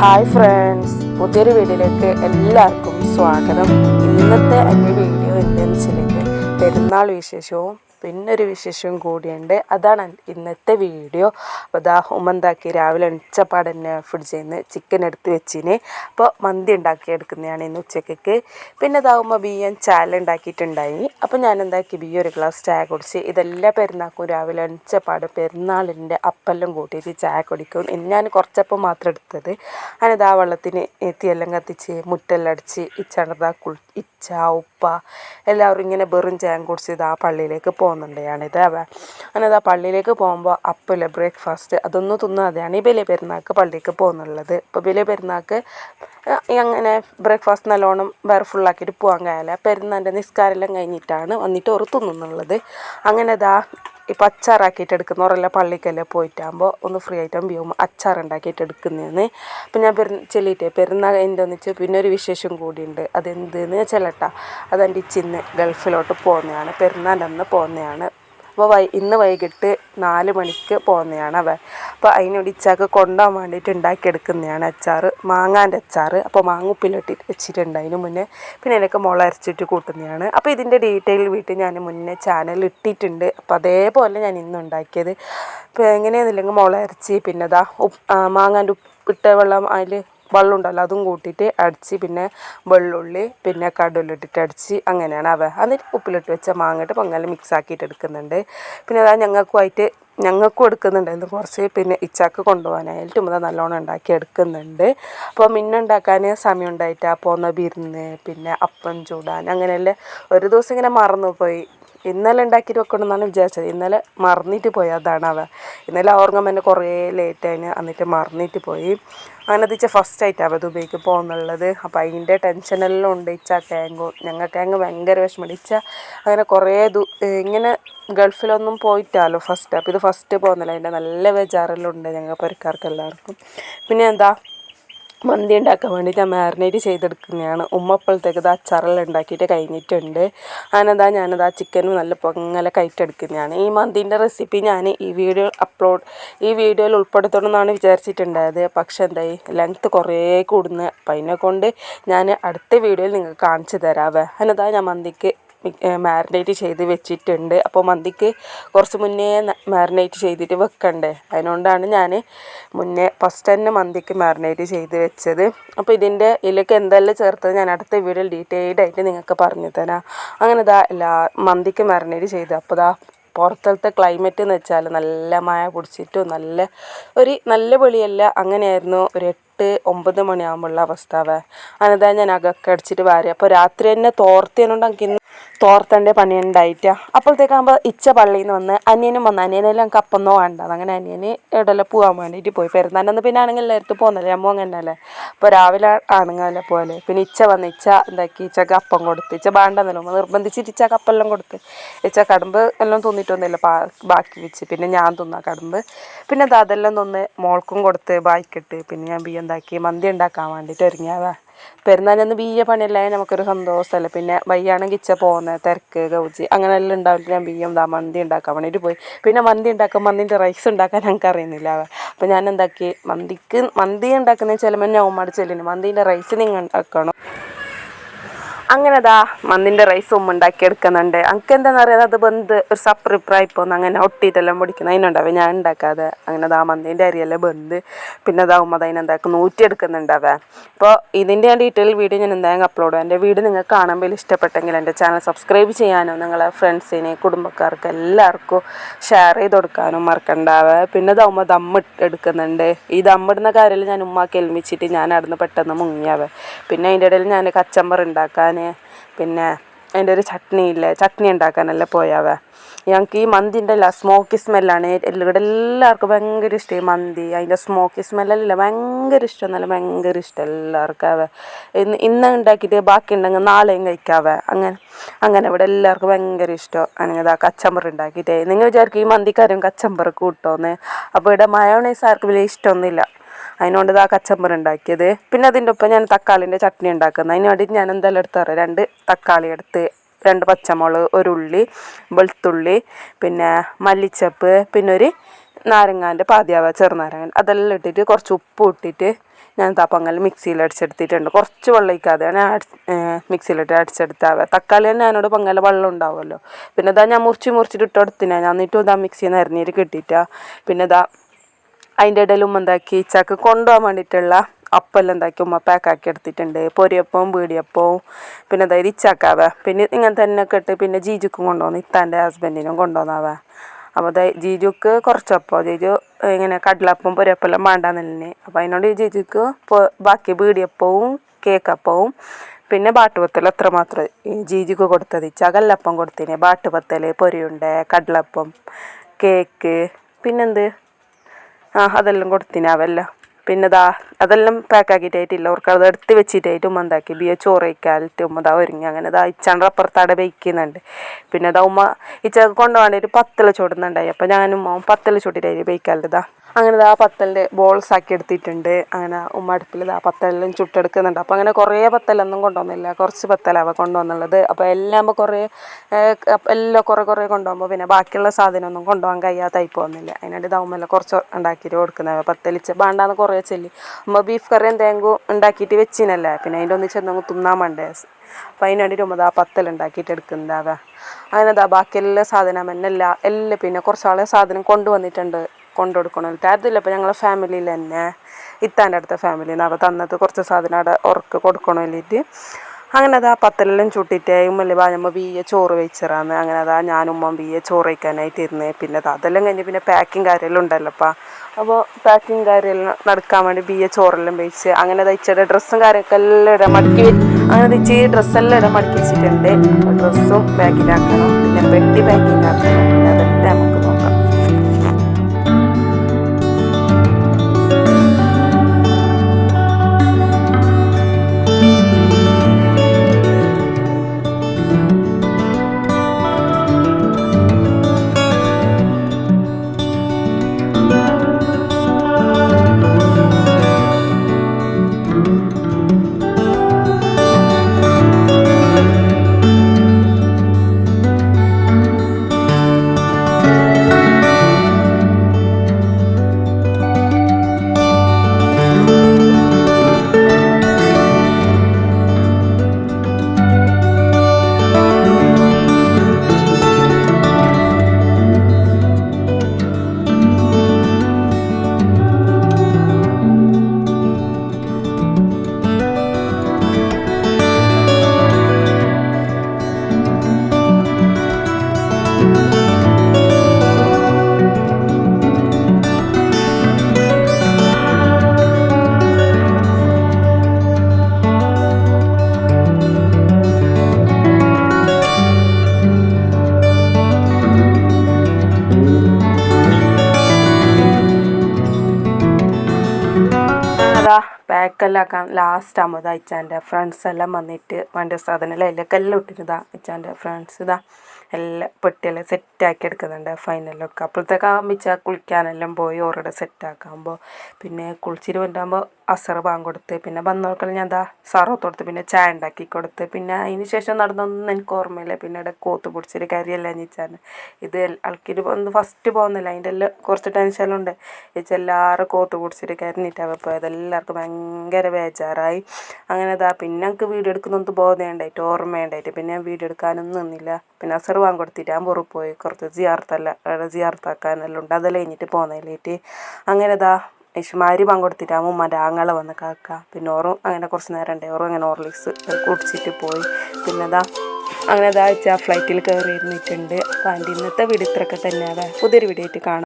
Hi friends പുതിയൊരു വീഡിയോയിലേക്ക് എല്ലാവർക്കും സ്വാഗതം. ഇന്നത്തെ എന്റെ വീഡിയോ എന്താണെന്ന് വെച്ചിട്ടുണ്ടെങ്കിൽ പെരുന്നാൾ വിശേഷവും പിന്നെ ഒരു വിശേഷവും കൂടിയുണ്ട്. അതാണ് ഇന്നത്തെ വീഡിയോ. അപ്പോൾ ദാ ഉമ്മന്താക്കി രാവിലെ ഉച്ചപ്പാട് തന്നെ ഫ്രിഡ്ജിൽ നിന്ന് ചിക്കൻ എടുത്ത് വെച്ചിന്. അപ്പോൾ മന്തി ഉണ്ടാക്കി എടുക്കുന്നതാണ് ഇന്ന് ഉച്ചക്കേക്ക് പിന്നെ ഇതാകുമ്പോൾ ബിയ്യൻ ചാല ഉണ്ടാക്കിയിട്ടുണ്ടായി. അപ്പോൾ ഞാൻ എന്താക്കി ബി ഒരു ഗ്ലാസ് ചായ കുടിച്ച് ഇതെല്ലാം പെരുന്നാക്കും. രാവിലെ ഉച്ചപ്പാട് പെരുന്നാളിന്റെ അപ്പെല്ലാം കൂട്ടിയിട്ട് ചായ കുടിക്കും. ഇന്ന് ഞാൻ കുറച്ചപ്പം മാത്രം എടുത്തത്. ആ വെള്ളത്തിന് തീയെല്ലാം കത്തിച്ച് മുറ്റെല്ലാം അടിച്ച് ഇച്ചണതാ കുൾ ഇച്ച ഉപ്പ എല്ലാവരും ഇങ്ങനെ വെറും ചായ കുടിച്ച് ഇതാ പള്ളിയിലേക്ക് പോകുന്നുണ്ടാണിത് അങ്ങനെ ആ പള്ളിയിലേക്ക് പോകുമ്പോൾ അപ്പല്ല ബ്രേക്ക്ഫാസ്റ്റ് അതൊന്നും തിന്നാതെയാണ് ഈ വലിയ പെരുന്നാൾക്ക് പള്ളിക്ക് പോകുന്നുള്ളത്. ഇപ്പോൾ വലിയ പെരുന്നാൾക്ക് അങ്ങനെ ബ്രേക്ക്ഫാസ്റ്റ് നല്ലോണം വേറെ ഫുള്ളാക്കിയിട്ട് പോകാൻ കഴിയില്ല. പെരുന്നാന്റെ നിസ്കാരമെല്ലാം കഴിഞ്ഞിട്ടാണ് വന്നിട്ട് ഓറ് തിന്നുന്നുള്ളത്. അങ്ങനെ ഇതാ ഇപ്പം അച്ചാറാക്കിയിട്ട് എടുക്കുന്നവരല്ല പള്ളിക്കല്ലേ പോയിട്ടാകുമ്പോൾ ഒന്ന് ഫ്രീ ആയിട്ട് ബിയോ അച്ചാർ ഉണ്ടാക്കിയിട്ട് എടുക്കുന്നതാണ് അപ്പം ഞാൻ പെരു ചെല്ലിയിട്ടേ പെരുന്നാൾ എന്റെ ഒന്നിച്ച് പിന്നെ ഒരു വിശേഷം കൂടിയുണ്ട്. അതെന്തെന്ന് ചെല്ലട്ട അതെന്റെ ഇച്ചിന്ന് ഗൾഫിലോട്ട് പോകുന്നതാണ് പെരുന്നാളിന്റെ അന്ന് പോകുന്നതാണ്. അപ്പോൾ വൈ ഇന്ന് വൈകിട്ട് നാല് മണിക്ക് പോകുന്നതാണ് അവൻ. അപ്പോൾ അതിനോട് ഇച്ചാക്ക് കൊണ്ടുപോകാൻ വേണ്ടിയിട്ട് ഉണ്ടാക്കിയെടുക്കുന്നതാണ് അച്ചാർ മാങ്ങാന്റെ അച്ചാർ അപ്പോൾ മാങ്ങ ഉപ്പിലിട്ട് വെച്ചിട്ടുണ്ട് അതിന് മുന്നേ. പിന്നെ അതിനൊക്കെ മുള അരച്ചിട്ട് കൂട്ടുന്നതാണ് അപ്പോൾ ഇതിന്റെ ഡീറ്റെയിൽ വീട്ടിൽ ഞാൻ മുന്നേ ചാനൽ ഇട്ടിട്ടുണ്ട്. അപ്പോൾ അതേപോലെ ഞാൻ ഇന്ന് ഉണ്ടാക്കിയത്. അപ്പോൾ എങ്ങനെയാണെന്നില്ലെങ്കിൽ മുള അരച്ച് പിന്നെ അതാ ഉപ്പ് മാങ്ങാന്റെ ഉപ്പിട്ട വെള്ളം അതിൽ വെള്ളം ഉണ്ടല്ലോ അതും കൂട്ടിയിട്ട് അടിച്ച് പിന്നെ വെള്ളുള്ളി പിന്നെ കടലിട്ടിട്ട് അടിച്ച് അങ്ങനെയാണ് അവ. എന്നിട്ട് ഉപ്പിലിട്ട് വെച്ച മാങ്ങയിട്ട് പൊങ്ങൽ മിക്സ് ആക്കിയിട്ട് എടുക്കുന്നുണ്ട്. പിന്നെ അതാ ഞങ്ങൾക്കുമായിട്ട് ഞങ്ങൾക്കും എടുക്കുന്നുണ്ടായിരുന്നു കുറച്ച് പിന്നെ ഇച്ചാക്ക് കൊണ്ടുപോകാനായിട്ട് മുതൽ നല്ലോണം ഉണ്ടാക്കി എടുക്കുന്നുണ്ട്. അപ്പോൾ മിന്നുണ്ടാക്കാൻ സമയം ഉണ്ടായിട്ട് ആ പോന്ന വിരുന്ന് പിന്നെ അപ്പം ചൂടാൻ അങ്ങനെയല്ലേ ഒരു ദിവസം ഇങ്ങനെ മറന്നു പോയി. ഇന്നലെ ഉണ്ടാക്കിയിട്ട് വെക്കണമെന്നാണ് വിചാരിച്ചത്. ഇന്നലെ മറന്നിട്ട് പോയി അതാണ് അവ. ഇന്നലെ തന്നെ കുറേ ലേറ്റായിന് എന്നിട്ട് മറന്നിട്ട് പോയി. അങ്ങനെ തിച്ച ഫസ്റ്റ് ആയിട്ടാണ് അവ ദുബൈക്ക് പോകുന്നുള്ളത് അപ്പോൾ അതിന്റെ ടെൻഷനെല്ലാം ഉണ്ട്. ഇച്ച ടാങ്ക് ഞങ്ങൾക്ക് അങ്ങ് ഭയങ്കര വിഷമം. ഇച്ച അങ്ങനെ കുറേ ദു ഇങ്ങനെ ഗൾഫിലൊന്നും പോയിട്ടാലോ ഫസ്റ്റ് അപ്പോൾ ഇത് ഫസ്റ്റ് പോകുന്നില്ല അതിന്റെ നല്ല ബേജാറെല്ലാം ഉണ്ട് ഞങ്ങൾ പരിക്കാർക്ക് എല്ലാവർക്കും. പിന്നെ എന്താ? മന്തി ഉണ്ടാക്കാൻ വേണ്ടിയിട്ട് ഞാൻ മാരിനേറ്റ് ചെയ്തെടുക്കുന്നതാണ്. ഉമ്മ അപ്പോഴത്തേക്ക് ഇത് അച്ചാറെല്ലാം ഉണ്ടാക്കിയിട്ട് കഴിഞ്ഞിട്ടുണ്ട്. അതിനെന്താ ഞാനത് ആ ചിക്കനും നല്ല പൊങ്ങല കയറ്റെടുക്കുന്നതാണ് ഈ മന്തിന്റെ റെസിപ്പി ഞാൻ ഈ വീഡിയോ അപ്ലോഡ് ഈ വീഡിയോയിൽ ഉൾപ്പെടുത്തണമെന്നാണ് വിചാരിച്ചിട്ടുണ്ടായത്. പക്ഷെ എന്തായി ലെങ്ത്ത് കുറേ കൂടുന്ന അപ്പം അതിനെ കൊണ്ട് ഞാൻ അടുത്ത വീഡിയോയിൽ നിങ്ങൾക്ക് കാണിച്ചു തരാവേ. അതിനെന്താ ഞാൻ മന്തിക്ക് മാരിനേറ്റ് ചെയ്ത് വെച്ചിട്ടുണ്ട്. അപ്പോൾ മന്തിക്ക് കുറച്ച് മുന്നേ മാരിനേറ്റ് ചെയ്തിട്ട് വെക്കണ്ടേ? അതിനുകൊണ്ടാണ് ഞാൻ മുന്നേ ഫസ്റ്റ് തന്നെ മന്തിക്ക് മാരിനേറ്റ് ചെയ്ത് വെച്ചത്. അപ്പോൾ ഇതിന്റെ ഇതിലേക്ക് എന്തെല്ലാം ചേർത്തത് ഞാൻ അടുത്ത വീഡിയോയിൽ ഡീറ്റെയിൽഡ് ആയിട്ട് നിങ്ങൾക്ക് പറഞ്ഞു തരാം. അങ്ങനെ ഇതാ എല്ലാ മന്തിക്ക് മാരിനേറ്റ് ചെയ്ത്. അപ്പോൾ ഇതാ പുറത്തത്തെ ക്ലൈമറ്റ് എന്ന് വെച്ചാൽ നല്ല മഴ പിടിച്ചിട്ടും നല്ല ഒരു നല്ല വെളിയല്ല. അങ്ങനെയായിരുന്നു ഒരു എട്ട് ഒമ്പത് മണിയാകുമ്പോഴുള്ള അവസ്ഥ അവ അനതാ ഞാൻ അകക്കടിച്ചിട്ട് വാരി. അപ്പോൾ രാത്രി തന്നെ തോർത്തിയതുകൊണ്ട് എനിക്ക് തോർത്തേണ്ട പണി ഉണ്ടായിട്ട് അപ്പോഴത്തേക്കാകുമ്പോൾ ഇച്ച പള്ളിയിൽ നിന്ന് വന്ന് അനിയനും വന്ന് അനിയനെല്ലാം കപ്പൊന്നോ വേണ്ടത് വേണ്ട അങ്ങനെ അനിയന് എവിടെയെല്ലാം പോകാൻ വേണ്ടിയിട്ട് പോയി. പെരുന്നാളിന് പിന്നെ ആണെങ്കിൽ എല്ലായിടത്തും പോകുന്നില്ല. അമ്മ അങ്ങനെ അല്ലേ? അപ്പോൾ രാവിലെ ആണുങ്ങളെ പോലെ പിന്നെ ഇച്ച വന്ന് ഇച്ച എന്താക്കി? ഇച്ച കപ്പം കൊടുത്ത്. ഇച്ച വേണ്ടെന്നല്ലോ. നിർബന്ധിച്ചിട്ട് ഇച്ച കപ്പെല്ലാം കൊടുത്ത്. ഇച്ച കടുമ്പ് എല്ലാം തിന്നിട്ടൊന്നുമില്ല. ബാക്കി വെച്ച്. പിന്നെ ഞാൻ തിന്നാ കടുമ്പ്. പിന്നെ അത് അതെല്ലാം തിന്ന് മോൾക്കും കൊടുത്ത് ബായിക്കിട്ട് പിന്നെ ഞാൻ ബി എന്താക്കി? മന്തി ഉണ്ടാക്കാൻ വേണ്ടിയിട്ട് ഒരുങ്ങിയാവാ പെരുന്നാളിന് ബിയ്യ പണിയല്ലേ നമുക്കൊരു സന്തോഷമല്ലേ? പിന്നെ വയ്യാണെങ്കിൽ ഇച്ച പോകുന്നത് തിരക്ക് ഗൗജി അങ്ങനെയെല്ലാം ഉണ്ടാവില്ല ഞാൻ ബിയ്യം എന്താ മന്തി ഉണ്ടാക്കാൻ വേണ്ടിയിട്ട് പോയി. പിന്നെ മന്തി ഉണ്ടാക്കാൻ മന്തിന്റെ റൈസ് ഉണ്ടാക്കാൻ ഞങ്ങൾക്ക് അറിയുന്നില്ല. അപ്പോൾ ഞാൻ എന്താക്കി? മന്തിക്ക് മന്തി ഉണ്ടാക്കുന്ന ചിലപ്പോൾ ഞാൻ ഉമ്മയുടെ ചെല്ലിന് മന്തിന്റെ റൈസ് നിങ്ങൾ ഉണ്ടാക്കണം. അങ്ങനെ അതാ ഉമ്മ ഉണ്ടാക്കി എടുക്കുന്നുണ്ട്. എനിക്ക് എന്താണെന്ന് അറിയാതെ അത് ബന്ത് ഒരു സപ്രിപ്രായി പോകുന്നു അങ്ങനെ ഒട്ടിയിട്ടെല്ലാം പൊടിക്കുന്നത് അതിനുണ്ടാവേ ഞാൻ ഉണ്ടാക്കാതെ. അങ്ങനെ അതാ മന്തിന്റെ അരിയെല്ലാം ബന്ത് പിന്നെ ദാ ഉമ്മ അതിനെന്താക്കും നൂറ്റി എടുക്കുന്നുണ്ടാവേ. അപ്പോൾ ഇതിന്റെ ഞാൻ ഡീറ്റെയിൽ വീഡിയോ ഞാൻ എന്തായാലും അപ്ലോഡ് എന്റെ വീഡിയോ നിങ്ങൾക്ക് കാണുമ്പോൾ ഇഷ്ടപ്പെട്ടെങ്കിൽ എന്റെ ചാനൽ സബ്സ്ക്രൈബ് ചെയ്യാനോ നിങ്ങളെ ഫ്രണ്ട്സിനെ കുടുംബക്കാർക്ക് എല്ലാവർക്കും ഷെയർ ചെയ്ത് കൊടുക്കാനും മറക്കണ്ടാവേ. പിന്നെ ഉമ്മ ദമ്മ് എടുക്കുന്നുണ്ട്. ഈ ദമ്മിടുന്ന കാര്യത്തിൽ ഞാൻ ഉമ്മാക്കി എൽമിച്ചിട്ട് ഞാൻ അവിടുന്ന് പെട്ടെന്ന് മുങ്ങിയാവേ. പിന്നെ അതിന്റെ ഇടയിൽ ഞാൻ കച്ചമ്പർ ഉണ്ടാക്കാൻ പിന്നെ അതിന്റെ ഒരു ചട്നി ഇല്ലേ? ചട്നി ഉണ്ടാക്കാനല്ലേ പോയാവേ. ഞങ്ങൾക്ക് ഈ മന്തിന്റെ അല്ല സ്മോക്കി സ്മെല്ലാണ് ഇവിടെ എല്ലാവർക്കും ഭയങ്കര ഇഷ്ടം ഈ മന്തി. അതിന്റെ സ്മോക്കി സ്മെല്ലല്ല ഭയങ്കര ഇഷ്ടം. എന്നല്ല ഭയങ്കര ഇഷ്ടം എല്ലാവർക്കും അവ. ഇന്ന് ഇന്ന് ഉണ്ടാക്കിയിട്ട് ബാക്കി ഉണ്ടെങ്കിൽ നാളെയും കഴിക്കാവേ അങ്ങനെ അങ്ങനെ ഇവിടെ എല്ലാവർക്കും ഭയങ്കര ഇഷ്ടം. അങ്ങനെ ഇതാ കച്ചമ്പർ ഉണ്ടാക്കിയിട്ടേ. നിങ്ങൾ വിചാരിക്കും ഈ മന്തിക്കാരും കച്ചമ്പർ കൂട്ടോന്ന് അപ്പോൾ ഇവിടെ മയോണൈസ് ആർക്കും വലിയ ഇഷ്ടമൊന്നുമില്ല. അതിനുകൊണ്ട് ഇതാ കച്ചമ്പർ ഉണ്ടാക്കിയത്. പിന്നെ അതിന്റെ ഒപ്പം ഞാൻ തക്കാളിന്റെ ചട്നി ഉണ്ടാക്കുന്നത് അതിന് വേണ്ടിയിട്ട് ഞാൻ എന്തായാലും എടുത്ത് പറയാം രണ്ട് തക്കാളി എടുത്ത് രണ്ട് പച്ചമുളക് ഒരു ഉള്ളി വെളുത്തുള്ളി പിന്നെ മല്ലിച്ചപ്പ് പിന്നെ ഒരു നാരങ്ങാന്റെ പാതിയാവ ചെറുനാരങ്ങ അതെല്ലാം ഇട്ടിട്ട് കുറച്ച് ഉപ്പ് ഇട്ടിട്ട് ഞാൻ തപ്പങ്ങൽ മിക്സിയിൽ അടിച്ചെടുത്തിട്ടുണ്ട്. കുറച്ച് വെള്ളം ഞാൻ മിക്സിയിലിട്ട് അടിച്ചെടുത്താവ. തക്കാളി തന്നെ അതിനോട് പങ്കല വെള്ളം ഉണ്ടാവുമല്ലോ. പിന്നെ ഇതാ ഞാൻ മുറിച്ച് മുറിച്ചിട്ട് ഇട്ട് ഞാൻ എന്നിട്ടും ഇതാ മിക്സിയിൽ നിന്ന് അരിഞ്ഞിട്ട് കിട്ടിയിട്ടാ. പിന്നെ ഇതാ അതിന്റെ ഇടയിൽ ഉമ്മ എന്താക്കി? ചക്ക് കൊണ്ടുപോകാൻ വേണ്ടിയിട്ടുള്ള അപ്പെല്ലാം എന്താക്കി ഉമ്മ പാക്കാക്കി എടുത്തിട്ടുണ്ട്. പൊരിയപ്പവും പീടിയപ്പവും പിന്നെ അതായത് ഇച്ചാക്കാവ. പിന്നെ ഇങ്ങനെ തന്നെ കെട്ട് പിന്നെ ജീജുക്കും കൊണ്ടുപോകുന്നു ഇത്താന്റെ ഹസ്ബൻഡിനും കൊണ്ടുപോകുന്നാവ അപ്പോൾ അതായത് ജീജുക്ക് കുറച്ചപ്പോൾ ജീജു ഇങ്ങനെ കടലപ്പം പൊരിയപ്പെല്ലാം വേണ്ടാന്നില്ലേ അപ്പോൾ അതിനോട് ജീജുക്ക് ബാക്കി പീടിയപ്പവും കേക്കപ്പവും പിന്നെ ബാട്ടുപത്തൽ അത്ര മാത്രം ജീജുക്ക് കൊടുത്തത്. ചകല്ലപ്പം കൊടുത്തിന് ബാട്ടുപത്തൽ പൊരിയുണ്ട കടലപ്പം കേക്ക് പിന്നെന്ത്? ആ അതെല്ലാം കൊടുത്തിന് അവല്ല. പിന്നെ ദാ അതെല്ലാം പാക്കാക്കിയിട്ടായിട്ടില്ല അവർക്ക് അത് എടുത്ത് വെച്ചിട്ടായിട്ട് ഉമ്മ എന്താക്കി. ബിയ ചോറ് കഴിക്കാലിട്ട് ഉമ്മ ദാ ഒരുങ്ങി. അങ്ങനെ ദാ ഇച്ചാണ്ട് അപ്പുറത്തവിടെ ബേക്കുന്നുണ്ട് പിന്നെ ദാ ഉമ്മ ഇച്ചക്ക് ഒരു പത്തല ചൂടുന്നുണ്ടായി. അപ്പോൾ ഞാനും ഉമ്മ പത്തല ചൂട്ടിട്ടായി ബേക്കാലിട്ട് ദാ. അങ്ങനെ ദാ പത്തലിന്റെ ബോൾസ് ആക്കി എടുത്തിട്ടുണ്ട്. അങ്ങനെ ഉമ്മ അടുപ്പിൽ ദാ പത്തലിലും ചുട്ടെടുക്കുന്നുണ്ട്. അപ്പോൾ അങ്ങനെ കുറേ പത്തലൊന്നും കൊണ്ടുവന്നില്ല. കുറച്ച് പത്തലാവ കൊണ്ടുവന്നുള്ളത്. അപ്പോൾ എല്ലാം കുറേ എല്ലാം കുറേ കുറേ കൊണ്ടുപോകുമ്പോൾ പിന്നെ ബാക്കിയുള്ള സാധനമൊന്നും കൊണ്ടുപോകാൻ കഴിയാതായി പോകുന്നില്ല. അതിനായിട്ട് ദാവുമല്ല കുറച്ച് ഉണ്ടാക്കിയിട്ട് കൊടുക്കുന്നത് പത്തലിച്ച് വേണ്ടാന്ന് കുറേ ചെല്ലി. ഉമ്മ ബീഫ് കറി എന്തെങ്കിലും ഉണ്ടാക്കിയിട്ട് വെച്ചിനല്ലേ. പിന്നെ അതിന്റെ ഒന്നിച്ച് എന്തെങ്കിലും തിന്നാൻ വേണ്ടേ. അപ്പോൾ അതിനായിട്ട് ഉമ്മ ദാ പത്തൽ ഉണ്ടാക്കിയിട്ട് എടുക്കുന്നതാവ അങ്ങനെ ദാ ബാക്കിയെല്ലാ സാധനം എന്നല്ല എല്ലാം പിന്നെ കുറച്ചാളെ സാധനം കൊണ്ടുവന്നിട്ടുണ്ട്. കൊണ്ടു കൊടുക്കണം അതില്ല ഇപ്പോൾ ഞങ്ങളെ ഫാമിലിയിൽ തന്നെ ഇത്താന്റെ അടുത്ത ഫാമിലി നിന്ന് അപ്പോൾ തന്നത് കുറച്ച് സാധനം അവിടെ ഉറക്ക് കൊടുക്കണം വേണ്ടിയിട്ട് അങ്ങനെ അതാ പത്തലെല്ലാം ചുട്ടിട്ട് ഉമ്മല്ലേ ബാഞ്ഞമ്മ ബിയെ ചോറ് വെച്ചിറാന്ന് അങ്ങനെ അതാ ഞാൻ ഉമ്മ ബിയെ ചോറ് വയ്ക്കാനായിട്ട് ഇരുന്നേ. പിന്നെ അതെല്ലാം കഴിഞ്ഞ് പിന്നെ പാക്കിങ് കാര്യമെല്ലാം ഉണ്ടല്ലോ അപ്പം അപ്പോൾ പാക്കിങ് കാര്യമെല്ലാം നടക്കാൻ വേണ്ടി ബിയെ ചോറെല്ലാം വെച്ച് അങ്ങനെ തയ്ച്ചിട്ട് ഡ്രസ്സും കാര്യമൊക്കെ എല്ലാം ഇടാൻ മടക്കി അങ്ങനെ തയ്ച്ച് ഡ്രസ്സെല്ലാം ഇടാൻ മടക്കി വെച്ചിട്ടുണ്ട്. അപ്പോൾ ഡ്രസ്സും ബാഗിലാക്കണം പിന്നെ പെട്ടി പാക്കിംഗ് പിന്നെ ആക്കാൻ ലാസ്റ്റ് ആകുമ്പോൾ അയച്ചാന്റെ ഫ്രണ്ട്സ് എല്ലാം വന്നിട്ട് വേണ്ട സാധനം അതിലൊക്കെ എല്ലാം ഇട്ടിരുന്നതാ അയച്ചാന്റെ ഫ്രണ്ട്സ് ഇതാ. എല്ലാം പെട്ടിയെല്ലാം സെറ്റാക്കി എടുക്കുന്നുണ്ട് ഫൈനലൊക്കെ അപ്പോഴത്തേക്ക് ആകുമ്പോൾ കുളിക്കാനെല്ലാം പോയി ഓരോടെ സെറ്റാക്കുമ്പോൾ പിന്നെ കുളിച്ചിട്ട് കൊണ്ടാകുമ്പോൾ അസറ് ബാങ്ക് കൊടുത്ത് പിന്നെ വന്നവർക്കെല്ലാം ഞാൻ എന്താ സറോത്ത് കൊടുത്ത് പിന്നെ ചായ ഉണ്ടാക്കി കൊടുത്ത് പിന്നെ അതിന് ശേഷം നടന്നൊന്നും എനിക്ക് ഓർമ്മയില്ല. പിന്നെ ഇവിടെ കോത്ത് പിടിച്ചൊരു കാര്യമല്ല ചോദിച്ചാൽ ഇത് ആൾക്കിത് ഒന്ന് ഫസ്റ്റ് പോകുന്നില്ല. അതിന്റെ എല്ലാം കുറച്ച് ടെൻഷനുണ്ട് ചോദിച്ചാൽ എല്ലാവരും കോത്ത് പിടിച്ചൊരു കരഞ്ഞിട്ടാണ് പോയത്. എല്ലാവർക്കും ഭയങ്കര ബേജാറായി. അങ്ങനെ അതാ പിന്നെ എനിക്ക് വീഡിയോ എടുക്കുന്നൊന്നും ബോധമുണ്ടായിട്ട് ഓർമ്മയുണ്ടായിട്ട് പിന്നെ ഞാൻ വീഡിയോ എടുക്കാനൊന്നും നിന്നില്ല. പിന്നെ അസർ വാങ്ങി കൊടുത്തിട്ട് ഞാൻ പോയി. കുറച്ച് ജിയാർത്തല്ല ജിയാർത്താക്കാനെല്ലാം ഉണ്ട്. അതെല്ലാം കഴിഞ്ഞിട്ട് പോകുന്നതിലേറ്റ് അങ്ങനെ അതാ ഇഷ്മാരി പങ്കെടുത്തിട്ട് ആ ഉമ്മന്റെ ആങ്ങളെ വന്ന് കാക്ക. പിന്നെ ഓറും അങ്ങനെ കുറച്ച് നേരം ഉണ്ട് ഓറും അങ്ങനെ ഓർലിക്സ് കുടിച്ചിട്ട് പോയി. പിന്നെ അതാ അങ്ങനെ അതാ വെച്ചാൽ ഫ്ലൈറ്റിൽ കയറി ഇരുന്നിട്ടുണ്ട് അപ്പോൾ അതിന്റെ ഇന്നത്തെ വീഡിയോ ഇത്രയൊക്കെ തന്നെയാണ്. പുതിയൊരു വീഡിയോ ആയിട്ട് കാണാം.